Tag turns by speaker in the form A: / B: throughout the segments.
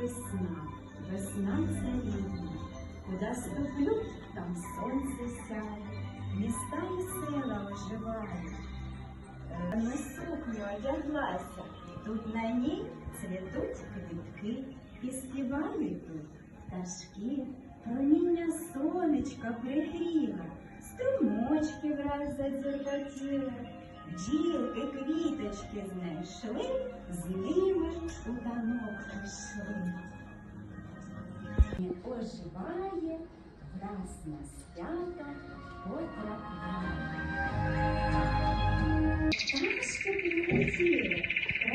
A: весна, весна царівна. Куда ступлю, там сонце сяє, міста і села оживають. Е, На сукню одяглася, тут на ній цвітуть квітки і співають тут пташки. Проміння сонечка пригріла, струмочки враз задзюркотіли, бджілки квіточки знайшли, з ними у танок прийшли. Оживає, враз на свята потрапляє. Пташки прилетіли,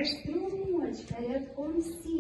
A: струмочка рядком сіли,